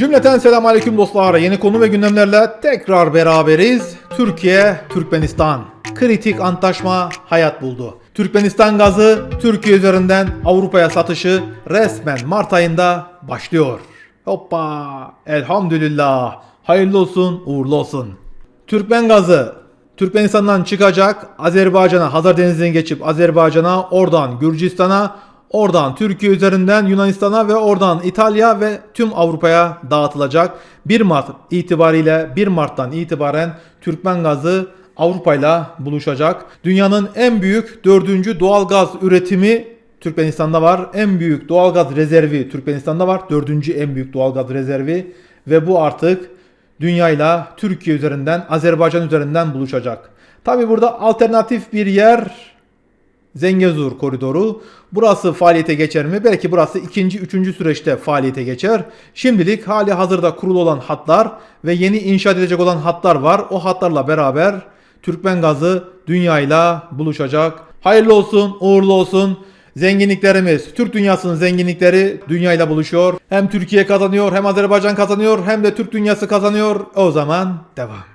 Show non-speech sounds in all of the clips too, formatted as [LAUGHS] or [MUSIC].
Cümleten selam aleyküm dostlar. Yeni konu ve gündemlerle tekrar beraberiz. Türkiye, Türkmenistan. Kritik antlaşma hayat buldu. Türkmenistan gazı Türkiye üzerinden Avrupa'ya satışı resmen Mart ayında başlıyor. Hoppa! Elhamdülillah. Hayırlı olsun, uğurlu olsun. Türkmen gazı Türkmenistan'dan çıkacak, Azerbaycan'a, Hazar Denizi'ni geçip Azerbaycan'a, oradan Gürcistan'a, oradan Türkiye üzerinden Yunanistan'a ve oradan İtalya ve tüm Avrupa'ya dağıtılacak. 1 Mart itibariyle 1 Mart'tan itibaren Türkmen gazı Avrupa'yla buluşacak. Dünyanın en büyük dördüncü doğal gaz üretimi Türkmenistan'da var. En büyük doğal gaz rezervi Türkmenistan'da var. Dördüncü en büyük doğal gaz rezervi ve bu artık dünyayla Türkiye üzerinden, Azerbaycan üzerinden buluşacak. Tabi burada alternatif bir yer Zengezur koridoru. Burası faaliyete geçer mi? Belki burası ikinci, üçüncü süreçte faaliyete geçer. Şimdilik hali hazırda kurulu olan hatlar ve yeni inşaat edecek olan hatlar var. O hatlarla beraber Türkmen gazı dünyayla buluşacak. Hayırlı olsun, uğurlu olsun. Zenginliklerimiz, Türk dünyasının zenginlikleri dünyayla buluşuyor. Hem Türkiye kazanıyor, hem Azerbaycan kazanıyor, hem de Türk dünyası kazanıyor. O zaman devam.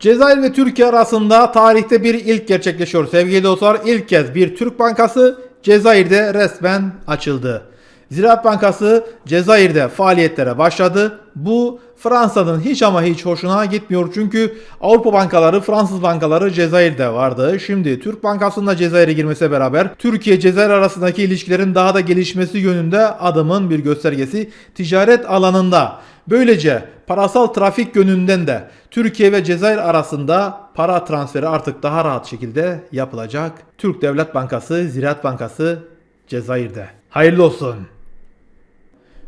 Cezayir ve Türkiye arasında tarihte bir ilk gerçekleşiyor sevgili dostlar. İlk kez bir Türk bankası Cezayir'de resmen açıldı. Ziraat Bankası Cezayir'de faaliyetlere başladı. Bu Fransa'nın hiç ama hiç hoşuna gitmiyor. Çünkü Avrupa bankaları, Fransız bankaları Cezayir'de vardı. Şimdi Türk Bankası'nın da Cezayir'e girmesiyle beraber Türkiye-Cezayir arasındaki ilişkilerin daha da gelişmesi yönünde adımın bir göstergesi ticaret alanında. Böylece parasal trafik yönünden de Türkiye ve Cezayir arasında para transferi artık daha rahat şekilde yapılacak. Türk Devlet Bankası, Ziraat Bankası Cezayir'de. Hayırlı olsun.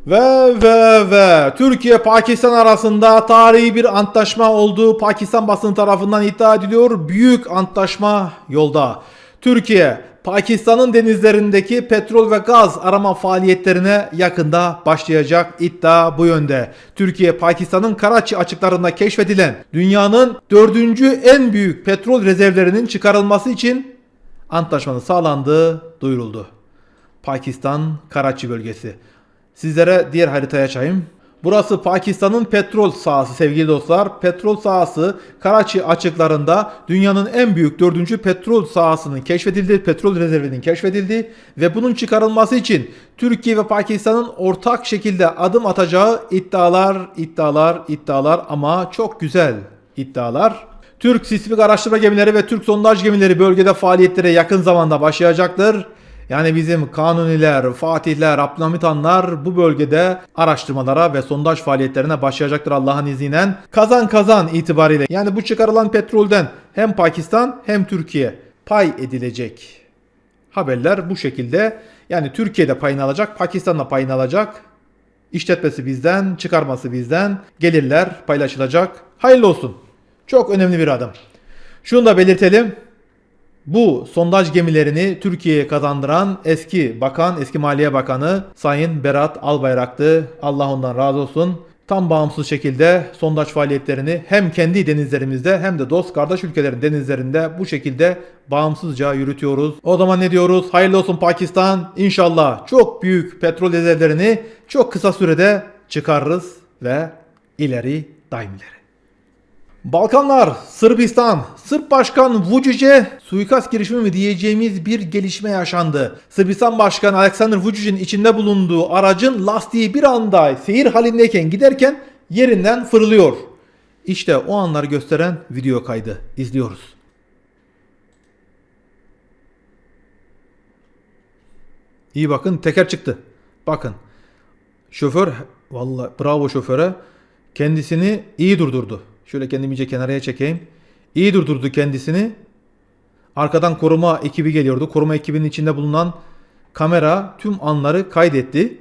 Ve ve ve Türkiye Pakistan arasında tarihi bir antlaşma olduğu Pakistan basını tarafından iddia ediliyor. Büyük antlaşma yolda. Türkiye Pakistan'ın denizlerindeki petrol ve gaz arama faaliyetlerine yakında başlayacak iddia bu yönde. Türkiye Pakistan'ın Karachi açıklarında keşfedilen dünyanın dördüncü en büyük petrol rezervlerinin çıkarılması için antlaşmanın sağlandığı duyuruldu. Pakistan Karachi bölgesi. Sizlere diğer haritaya açayım. Burası Pakistan'ın petrol sahası sevgili dostlar. Petrol sahası Karachi açıklarında dünyanın en büyük dördüncü petrol sahasının keşfedildiği, petrol rezervinin keşfedildiği ve bunun çıkarılması için Türkiye ve Pakistan'ın ortak şekilde adım atacağı iddialar, iddialar, iddialar ama çok güzel iddialar. Türk sismik araştırma gemileri ve Türk sondaj gemileri bölgede faaliyetlere yakın zamanda başlayacaktır. Yani bizim kanuniler, fatihler, Abdülhamit Hanlar bu bölgede araştırmalara ve sondaj faaliyetlerine başlayacaktır Allah'ın izniyle. Kazan kazan itibariyle yani bu çıkarılan petrolden hem Pakistan hem Türkiye pay edilecek. Haberler bu şekilde. Yani Türkiye'de payını alacak, Pakistan da payını alacak. İşletmesi bizden, çıkarması bizden. Gelirler paylaşılacak. Hayırlı olsun. Çok önemli bir adım. Şunu da belirtelim. Bu sondaj gemilerini Türkiye'ye kazandıran eski bakan, eski Maliye Bakanı Sayın Berat Albayrak'tı. Allah ondan razı olsun. Tam bağımsız şekilde sondaj faaliyetlerini hem kendi denizlerimizde hem de dost kardeş ülkelerin denizlerinde bu şekilde bağımsızca yürütüyoruz. O zaman ne diyoruz? Hayırlı olsun Pakistan. İnşallah çok büyük petrol rezervlerini çok kısa sürede çıkarırız ve ileri daimileri. Balkanlar, Sırbistan, Sırp Başkan Vučić'e suikast girişimi mi diyeceğimiz bir gelişme yaşandı. Sırbistan Başkanı Aleksandr Vučić'in içinde bulunduğu aracın lastiği bir anda seyir halindeyken giderken yerinden fırlıyor. İşte o anları gösteren video kaydı. İzliyoruz. İyi bakın teker çıktı. Bakın. Şoför vallahi bravo şoföre kendisini iyi durdurdu. Şöyle kendimi iyice kenaraya çekeyim. İyi durdurdu kendisini. Arkadan koruma ekibi geliyordu. Koruma ekibinin içinde bulunan kamera tüm anları kaydetti.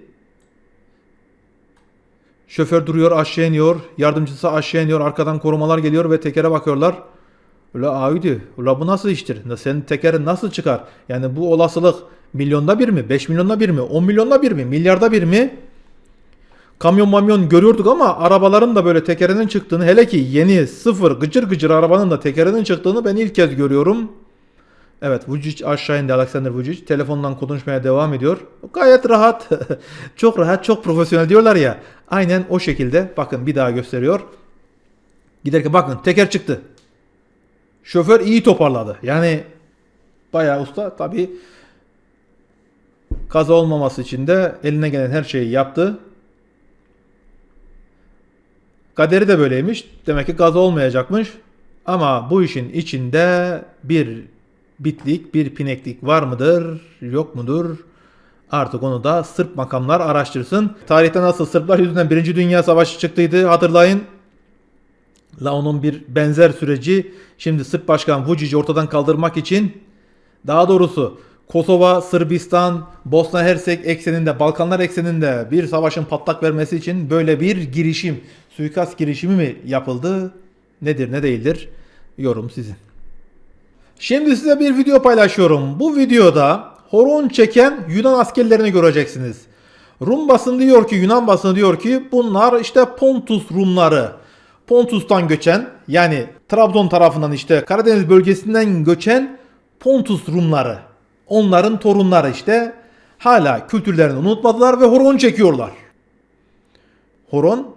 Şoför duruyor aşağı iniyor. Yardımcısı aşağı iniyor. Arkadan korumalar geliyor ve tekere bakıyorlar. Ula Audi, ula bu nasıl iştir? Senin tekerin nasıl çıkar? Yani bu olasılık milyonda bir mi? 5 milyonda bir mi? 10 milyonda bir mi? Milyarda bir mi? Kamyon mamyon görüyorduk ama arabaların da böyle tekerinin çıktığını hele ki yeni sıfır gıcır gıcır arabanın da tekerinin çıktığını ben ilk kez görüyorum. Evet Vucic aşağı indi Alexander Vucic. Telefondan konuşmaya devam ediyor. Gayet rahat. [LAUGHS] çok rahat, çok profesyonel diyorlar ya. Aynen o şekilde. Bakın bir daha gösteriyor. Giderken bakın teker çıktı. Şoför iyi toparladı. Yani bayağı usta. Tabi kaza olmaması için de eline gelen her şeyi yaptı. Kaderi de böyleymiş. Demek ki kaza olmayacakmış. Ama bu işin içinde bir bitlik, bir pineklik var mıdır, yok mudur? Artık onu da Sırp makamlar araştırsın. Tarihte nasıl Sırplar yüzünden Birinci Dünya Savaşı çıktıydı hatırlayın. La onun bir benzer süreci şimdi Sırp Başkan Vucic'i ortadan kaldırmak için daha doğrusu Kosova, Sırbistan, Bosna Hersek ekseninde, Balkanlar ekseninde bir savaşın patlak vermesi için böyle bir girişim, suikast girişimi mi yapıldı? Nedir ne değildir? Yorum sizin. Şimdi size bir video paylaşıyorum. Bu videoda horon çeken Yunan askerlerini göreceksiniz. Rum basını diyor ki, Yunan basını diyor ki bunlar işte Pontus Rumları. Pontus'tan göçen yani Trabzon tarafından işte Karadeniz bölgesinden göçen Pontus Rumları. Onların torunları işte hala kültürlerini unutmadılar ve horon çekiyorlar. Horon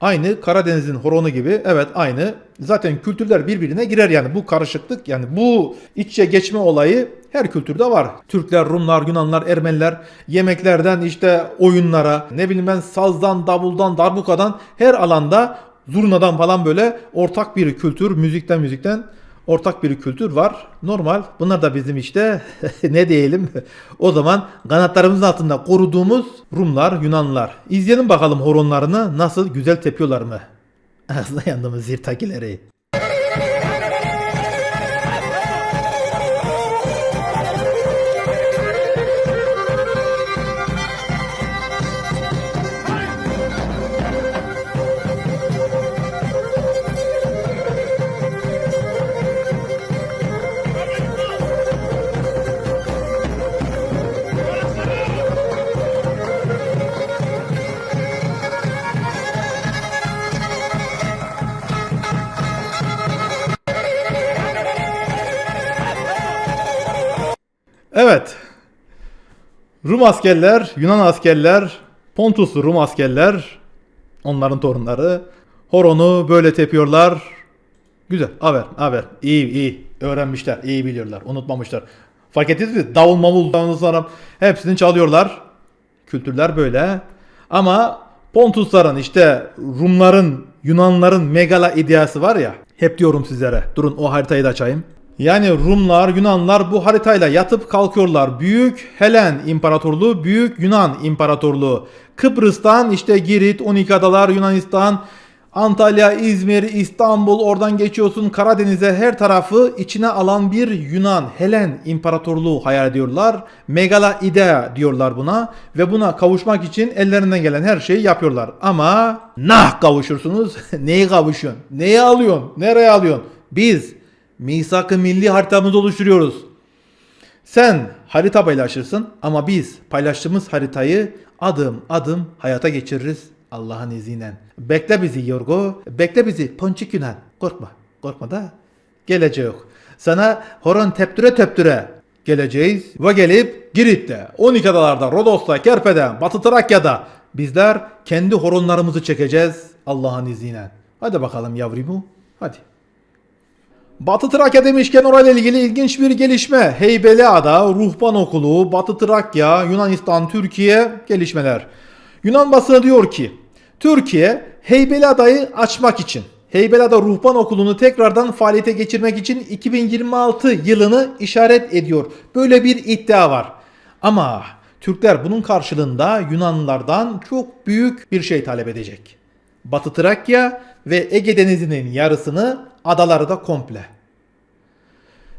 aynı Karadeniz'in horonu gibi. Evet aynı. Zaten kültürler birbirine girer yani bu karışıklık yani bu içe geçme olayı her kültürde var. Türkler, Rumlar, Yunanlar, Ermeniler yemeklerden işte oyunlara ne bileyim ben sazdan, davuldan, darbukadan her alanda zurnadan falan böyle ortak bir kültür, müzikten müzikten ortak bir kültür var. Normal. Bunlar da bizim işte [LAUGHS] ne diyelim o zaman kanatlarımızın altında koruduğumuz Rumlar, Yunanlılar. İzleyelim bakalım horonlarını nasıl güzel tepiyorlar mı? [LAUGHS] Ağzına yandığımız zirtakileri. Rum askerler, Yunan askerler, Pontuslu Rum askerler, onların torunları horonu böyle tepiyorlar. Güzel. Haber, haber. İyi, iyi. Öğrenmişler, iyi biliyorlar. Unutmamışlar. Fark ettiniz mi? Davul mavul sonra hepsini çalıyorlar. Kültürler böyle. Ama Pontusların işte Rumların, Yunanların megala ideası var ya. Hep diyorum sizlere. Durun o haritayı da açayım. Yani Rumlar, Yunanlar bu haritayla yatıp kalkıyorlar. Büyük Helen İmparatorluğu, Büyük Yunan İmparatorluğu. Kıbrıs'tan işte Girit, 12 adalar, Yunanistan, Antalya, İzmir, İstanbul oradan geçiyorsun Karadeniz'e her tarafı içine alan bir Yunan, Helen İmparatorluğu hayal ediyorlar. Megala idea diyorlar buna ve buna kavuşmak için ellerinden gelen her şeyi yapıyorlar. Ama nah kavuşursunuz. [LAUGHS] Neyi kavuşuyorsun? Neyi alıyorsun? Nereye alıyorsun? Biz misak-ı milli haritamızı oluşturuyoruz. Sen harita paylaşırsın ama biz paylaştığımız haritayı adım adım hayata geçiririz Allah'ın izniyle. Bekle bizi Yorgo, bekle bizi Ponçik Yunan. Korkma, korkma da geleceği yok. Sana horon teptüre teptüre geleceğiz ve gelip Girit'te, 12 adalarda, Rodos'ta, Kerpe'de, Batı Trakya'da bizler kendi horonlarımızı çekeceğiz Allah'ın izniyle. Hadi bakalım yavrumu, hadi. Batı Trakya demişken orayla ilgili ilginç bir gelişme. Heybeliada, Ruhban Okulu, Batı Trakya, Yunanistan, Türkiye gelişmeler. Yunan basını diyor ki Türkiye Heybeliada'yı açmak için Heybeliada Ruhban Okulu'nu tekrardan faaliyete geçirmek için 2026 yılını işaret ediyor. Böyle bir iddia var. Ama Türkler bunun karşılığında Yunanlılardan çok büyük bir şey talep edecek. Batı Trakya ve Ege Denizi'nin yarısını adaları da komple.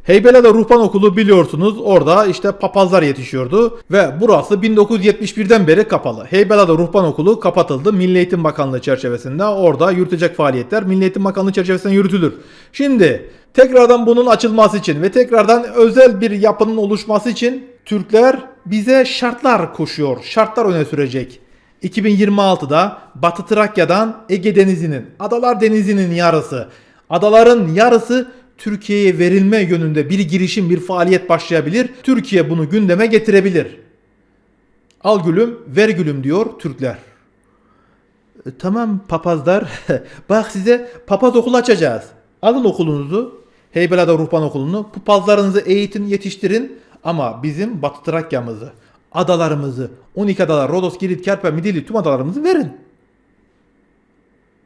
Heybeliada Ruhban Okulu biliyorsunuz orada işte papazlar yetişiyordu ve burası 1971'den beri kapalı. Heybeliada Ruhban Okulu kapatıldı Milli Eğitim Bakanlığı çerçevesinde orada yürütecek faaliyetler Milli Eğitim Bakanlığı çerçevesinde yürütülür. Şimdi tekrardan bunun açılması için ve tekrardan özel bir yapının oluşması için Türkler bize şartlar koşuyor, şartlar öne sürecek. 2026'da Batı Trakya'dan Ege Denizi'nin, Adalar Denizi'nin yarısı, adaların yarısı Türkiye'ye verilme yönünde bir girişim, bir faaliyet başlayabilir. Türkiye bunu gündeme getirebilir. Al gülüm, ver gülüm diyor Türkler. E, Tamam papazlar. [LAUGHS] Bak size papaz okulu açacağız. Alın okulunuzu. Heybeliada Ruhban Okulu'nu. Papazlarınızı eğitin, yetiştirin. Ama bizim Batı Trakya'mızı, adalarımızı, 12 adalar, Rodos, Girit, Kerpe, Midilli tüm adalarımızı verin.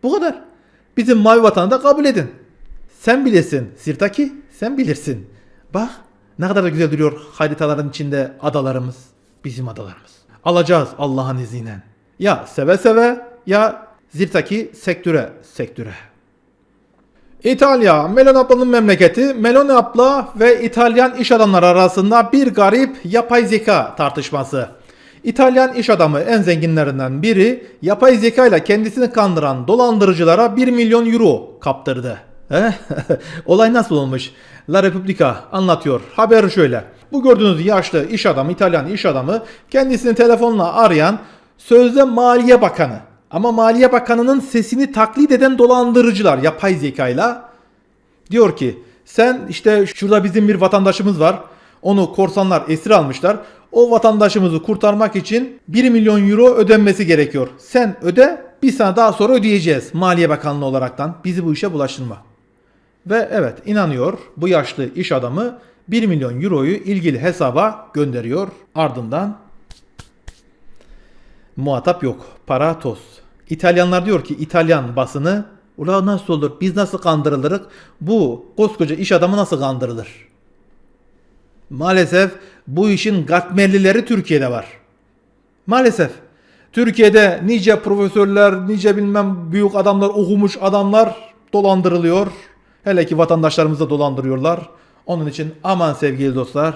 Bu kadar. Bizim mavi vatanı da kabul edin. Sen bilesin Sirtaki, sen bilirsin. Bak ne kadar da güzel duruyor haritaların içinde adalarımız. Bizim adalarımız. Alacağız Allah'ın izniyle. Ya seve seve ya Zirtaki sektöre sektöre. İtalya, Melon ablanın memleketi. Melon abla ve İtalyan iş adamları arasında bir garip yapay zeka tartışması. İtalyan iş adamı en zenginlerinden biri yapay zeka ile kendisini kandıran dolandırıcılara 1 milyon euro kaptırdı. Eh, [LAUGHS] Olay nasıl olmuş? La Repubblica anlatıyor. Haber şöyle. Bu gördüğünüz yaşlı iş adamı, İtalyan iş adamı kendisini telefonla arayan sözde Maliye Bakanı. Ama Maliye Bakanı'nın sesini taklit eden dolandırıcılar yapay zekayla diyor ki sen işte şurada bizim bir vatandaşımız var. Onu korsanlar esir almışlar. O vatandaşımızı kurtarmak için 1 milyon euro ödenmesi gerekiyor. Sen öde bir sene daha sonra ödeyeceğiz Maliye Bakanlığı olaraktan. Bizi bu işe bulaştırma. Ve evet inanıyor bu yaşlı iş adamı 1 milyon euroyu ilgili hesaba gönderiyor. Ardından muhatap yok. Para toz. İtalyanlar diyor ki İtalyan basını Ula nasıl olur? Biz nasıl kandırılırız? Bu koskoca iş adamı nasıl kandırılır? Maalesef bu işin gatmerlileri Türkiye'de var. Maalesef. Türkiye'de nice profesörler, nice bilmem büyük adamlar, okumuş adamlar dolandırılıyor. Hele ki vatandaşlarımızı da dolandırıyorlar. Onun için aman sevgili dostlar.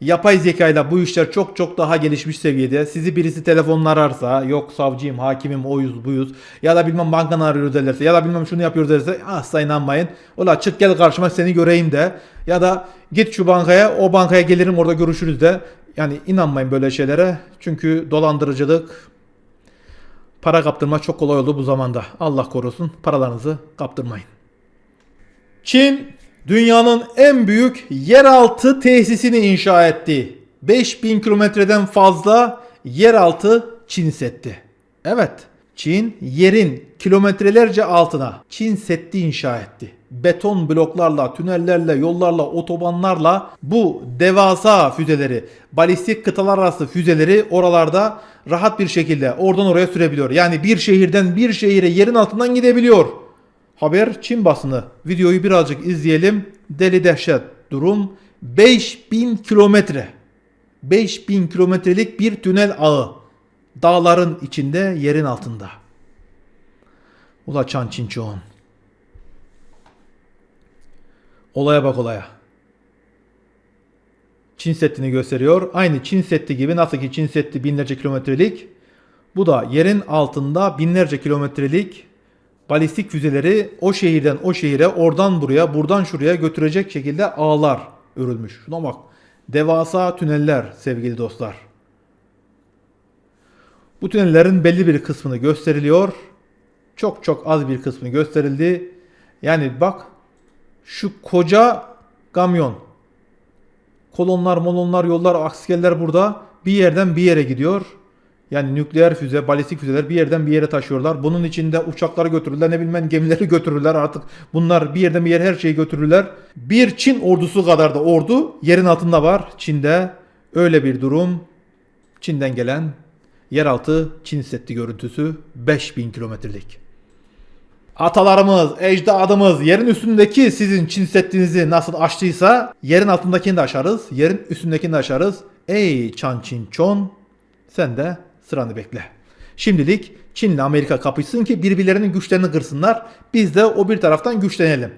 Yapay zekayla bu işler çok çok daha gelişmiş seviyede. Sizi birisi telefonla ararsa yok savcıyım, hakimim, oyuz, buyuz ya da bilmem bankanı arıyoruz derlerse ya da bilmem şunu yapıyoruz derse asla inanmayın. Ola çık gel karşıma seni göreyim de ya da git şu bankaya o bankaya gelirim orada görüşürüz de. Yani inanmayın böyle şeylere. Çünkü dolandırıcılık, para kaptırma çok kolay oldu bu zamanda. Allah korusun paralarınızı kaptırmayın. Çin dünyanın en büyük yeraltı tesisini inşa etti. 5000 kilometreden fazla yeraltı Çin Seddi. Evet, Çin yerin kilometrelerce altına Çin Seddi inşa etti. Beton bloklarla, tünellerle, yollarla, otobanlarla bu devasa füzeleri, balistik kıtalar arası füzeleri oralarda rahat bir şekilde oradan oraya sürebiliyor. Yani bir şehirden bir şehire yerin altından gidebiliyor. Haber Çin basını. Videoyu birazcık izleyelim. Deli dehşet durum. 5000 kilometre. 5000 kilometrelik bir tünel ağı. Dağların içinde yerin altında. Ula Çan Çin Çoğun. Olaya bak olaya. Çin Seddi'ni gösteriyor. Aynı Çin Seddi gibi nasıl ki Çin Seddi binlerce kilometrelik. Bu da yerin altında binlerce kilometrelik balistik füzeleri o şehirden o şehire, oradan buraya, buradan şuraya götürecek şekilde ağlar örülmüş. Şuna bak. Devasa tüneller sevgili dostlar. Bu tünellerin belli bir kısmını gösteriliyor. Çok çok az bir kısmı gösterildi. Yani bak şu koca kamyon. Kolonlar, molonlar, yollar, askerler burada bir yerden bir yere gidiyor. Yani nükleer füze, balistik füzeler bir yerden bir yere taşıyorlar. Bunun içinde uçakları götürürler, ne bilmem gemileri [LAUGHS] götürürler artık. Bunlar bir yerden bir yere her şeyi götürürler. Bir Çin ordusu kadar da ordu yerin altında var Çin'de. Öyle bir durum. Çin'den gelen yeraltı Çin Seddi görüntüsü 5000 kilometrelik. Atalarımız, ecdadımız yerin üstündeki sizin Çin Seddi'nizi nasıl aştıysa yerin altındakini de aşarız, yerin üstündekini de aşarız. Ey Çan Çin Çon sen de sıranı bekle. Şimdilik Çin'le Amerika kapışsın ki birbirlerinin güçlerini kırsınlar. Biz de o bir taraftan güçlenelim.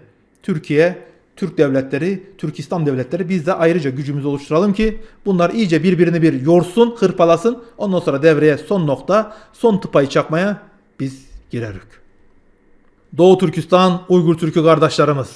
Türkiye, Türk devletleri, Türkistan devletleri biz de ayrıca gücümüzü oluşturalım ki bunlar iyice birbirini bir yorsun, hırpalasın. Ondan sonra devreye son nokta, son tıpayı çakmaya biz girerik. Doğu Türkistan, Uygur Türkü kardeşlerimiz.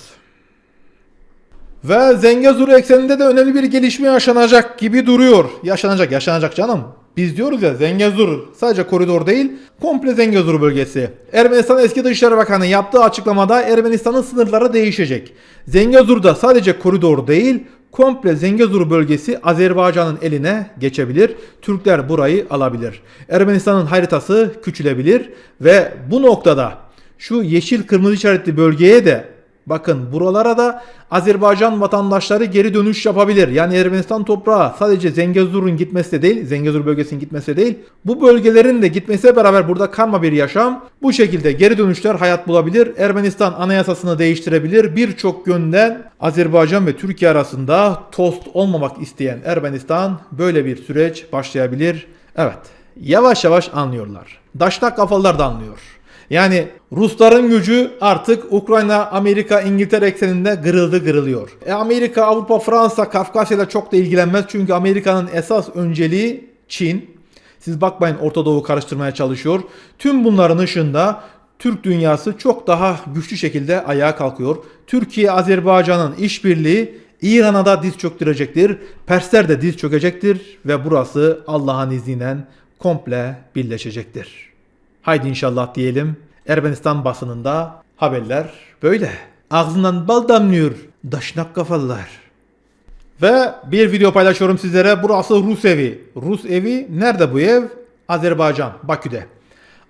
Ve Zengezur ekseninde de önemli bir gelişme yaşanacak gibi duruyor. Yaşanacak, yaşanacak canım. Biz diyoruz ya Zengezur sadece koridor değil komple Zengezur bölgesi. Ermenistan eski Dışişleri Bakanı yaptığı açıklamada Ermenistan'ın sınırları değişecek. Zengezur'da sadece koridor değil komple Zengezur bölgesi Azerbaycan'ın eline geçebilir. Türkler burayı alabilir. Ermenistan'ın haritası küçülebilir ve bu noktada şu yeşil kırmızı işaretli bölgeye de Bakın buralara da Azerbaycan vatandaşları geri dönüş yapabilir. Yani Ermenistan toprağı sadece Zengezur'un gitmesi de değil, Zengezur bölgesinin gitmesi de değil. Bu bölgelerin de gitmesiyle beraber burada karma bir yaşam. Bu şekilde geri dönüşler hayat bulabilir. Ermenistan anayasasını değiştirebilir. Birçok yönden Azerbaycan ve Türkiye arasında tost olmamak isteyen Ermenistan böyle bir süreç başlayabilir. Evet, yavaş yavaş anlıyorlar. Daşnak kafalılar da anlıyor. Yani Rusların gücü artık Ukrayna, Amerika, İngiltere ekseninde kırıldı kırılıyor. E Amerika, Avrupa, Fransa, Kafkasya'da çok da ilgilenmez. Çünkü Amerika'nın esas önceliği Çin. Siz bakmayın Orta Doğu karıştırmaya çalışıyor. Tüm bunların ışığında Türk dünyası çok daha güçlü şekilde ayağa kalkıyor. Türkiye, Azerbaycan'ın işbirliği İran'a da diz çöktürecektir. Persler de diz çökecektir ve burası Allah'ın izniyle komple birleşecektir. Haydi inşallah diyelim. Ermenistan basınında haberler böyle. Ağzından bal damlıyor. Daşnak kafalılar. Ve bir video paylaşıyorum sizlere. Burası Rus evi. Rus evi nerede bu ev? Azerbaycan, Bakü'de.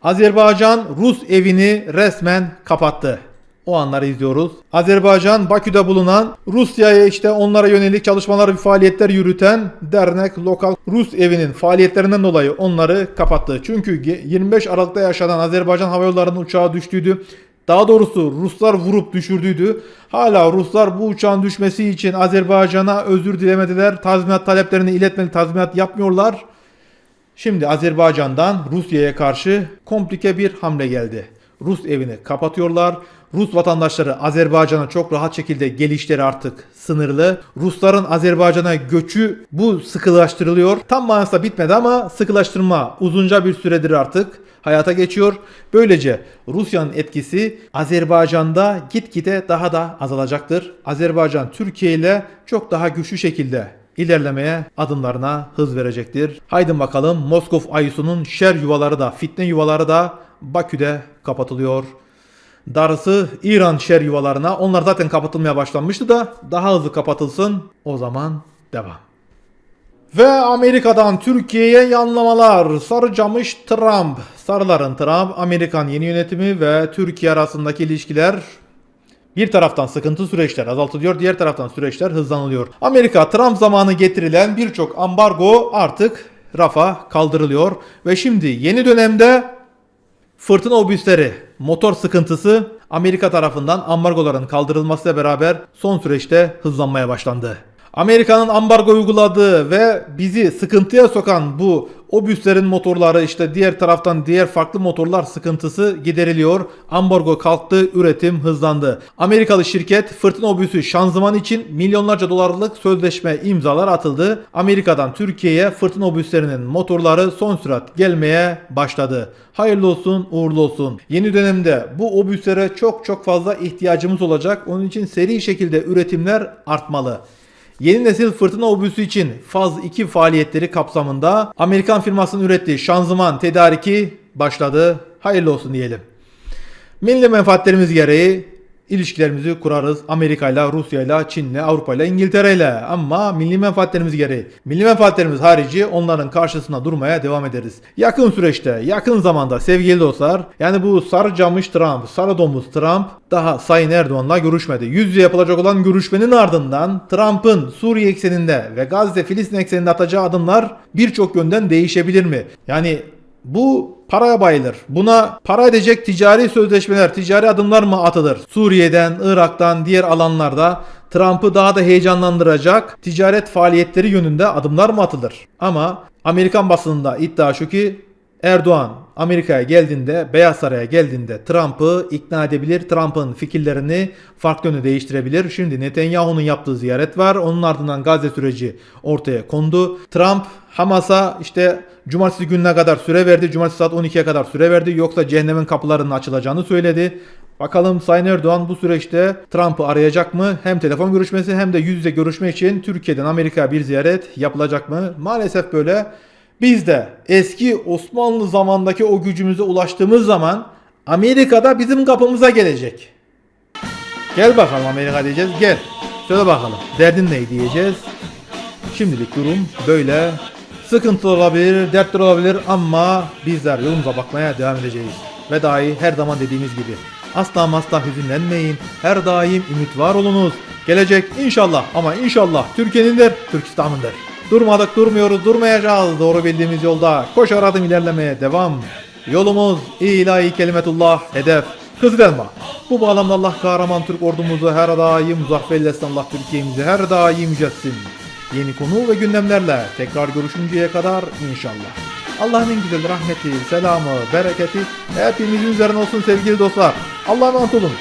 Azerbaycan Rus evini resmen kapattı. O anları izliyoruz. Azerbaycan Bakü'de bulunan Rusya'ya işte onlara yönelik çalışmalar ve faaliyetler yürüten dernek lokal Rus evinin faaliyetlerinden dolayı onları kapattı. Çünkü 25 Aralık'ta yaşanan Azerbaycan Hava Yolları'nın uçağı düştüydü. Daha doğrusu Ruslar vurup düşürdüydü. Hala Ruslar bu uçağın düşmesi için Azerbaycan'a özür dilemediler. Tazminat taleplerini iletmeli tazminat yapmıyorlar. Şimdi Azerbaycan'dan Rusya'ya karşı komplike bir hamle geldi. Rus evini kapatıyorlar. Rus vatandaşları Azerbaycan'a çok rahat şekilde gelişleri artık sınırlı. Rusların Azerbaycan'a göçü bu sıkılaştırılıyor. Tam manasında bitmedi ama sıkılaştırma uzunca bir süredir artık hayata geçiyor. Böylece Rusya'nın etkisi Azerbaycan'da gitgide daha da azalacaktır. Azerbaycan Türkiye ile çok daha güçlü şekilde ilerlemeye adımlarına hız verecektir. Haydi bakalım Moskov ayusunun şer yuvaları da fitne yuvaları da Bakü'de kapatılıyor. Darısı İran şer yuvalarına. Onlar zaten kapatılmaya başlanmıştı da daha hızlı kapatılsın. O zaman devam. Ve Amerika'dan Türkiye'ye yanlamalar. Sarıcamış Trump. Sarıların Trump, Amerikan yeni yönetimi ve Türkiye arasındaki ilişkiler bir taraftan sıkıntı süreçler azaltılıyor, diğer taraftan süreçler hızlanılıyor. Amerika Trump zamanı getirilen birçok ambargo artık rafa kaldırılıyor ve şimdi yeni dönemde fırtına obüsleri motor sıkıntısı Amerika tarafından ambargoların kaldırılmasıyla beraber son süreçte hızlanmaya başlandı. Amerika'nın ambargo uyguladığı ve bizi sıkıntıya sokan bu obüslerin motorları işte diğer taraftan diğer farklı motorlar sıkıntısı gideriliyor. Ambargo kalktı, üretim hızlandı. Amerikalı şirket fırtına obüsü şanzıman için milyonlarca dolarlık sözleşme imzalar atıldı. Amerika'dan Türkiye'ye fırtına obüslerinin motorları son sürat gelmeye başladı. Hayırlı olsun, uğurlu olsun. Yeni dönemde bu obüslere çok çok fazla ihtiyacımız olacak. Onun için seri şekilde üretimler artmalı. Yeni nesil fırtına obüsü için faz 2 faaliyetleri kapsamında Amerikan firmasının ürettiği şanzıman tedariki başladı. Hayırlı olsun diyelim. Milli menfaatlerimiz gereği ilişkilerimizi kurarız. Amerika ile, Rusya ile, Çin ile, Avrupa ile, İngiltere ile. Ama milli menfaatlerimiz gereği. Milli menfaatlerimiz harici onların karşısında durmaya devam ederiz. Yakın süreçte, yakın zamanda sevgili dostlar, yani bu sarı camış Trump, sarı domuz Trump daha Sayın Erdoğan'la görüşmedi. Yüz yüze yapılacak olan görüşmenin ardından Trump'ın Suriye ekseninde ve Gazze Filistin ekseninde atacağı adımlar birçok yönden değişebilir mi? Yani bu paraya bayılır. Buna para edecek ticari sözleşmeler, ticari adımlar mı atılır? Suriye'den, Irak'tan, diğer alanlarda Trump'ı daha da heyecanlandıracak ticaret faaliyetleri yönünde adımlar mı atılır? Ama Amerikan basınında iddia şu ki Erdoğan Amerika'ya geldiğinde, Beyaz Saray'a geldiğinde Trump'ı ikna edebilir. Trump'ın fikirlerini farklı yöne değiştirebilir. Şimdi Netanyahu'nun yaptığı ziyaret var. Onun ardından Gazze süreci ortaya kondu. Trump Hamas'a işte cumartesi gününe kadar süre verdi. Cumartesi saat 12'ye kadar süre verdi. Yoksa cehennemin kapılarının açılacağını söyledi. Bakalım Sayın Erdoğan bu süreçte Trump'ı arayacak mı? Hem telefon görüşmesi hem de yüz yüze görüşme için Türkiye'den Amerika'ya bir ziyaret yapılacak mı? Maalesef böyle Biz de eski Osmanlı zamandaki o gücümüze ulaştığımız zaman Amerika'da bizim kapımıza gelecek. Gel bakalım Amerika diyeceğiz. Gel. Söyle bakalım. Derdin ne diyeceğiz. Şimdilik durum böyle. Sıkıntı olabilir, dertler olabilir ama bizler yolumuza bakmaya devam edeceğiz. Ve dahi her zaman dediğimiz gibi asla asla hüzünlenmeyin. Her daim ümit var olunuz. Gelecek inşallah ama inşallah Türkiye'nindir, Türkistan'ındır. Durmadık durmuyoruz, durmayacağız. Doğru bildiğimiz yolda koşar adım ilerlemeye devam. Yolumuz ilahi kelimetullah hedef. Kızıl. Bu bağlamda Allah kahraman Türk ordumuzu her daim muzafferle Allah Türkiye'mizi her daim yüceltsin. Yeni konu ve gündemlerle tekrar görüşünceye kadar inşallah. Allah'ın en güzel rahmeti, selamı, bereketi hepimizin üzerine olsun sevgili dostlar. Allah'a emanet olun.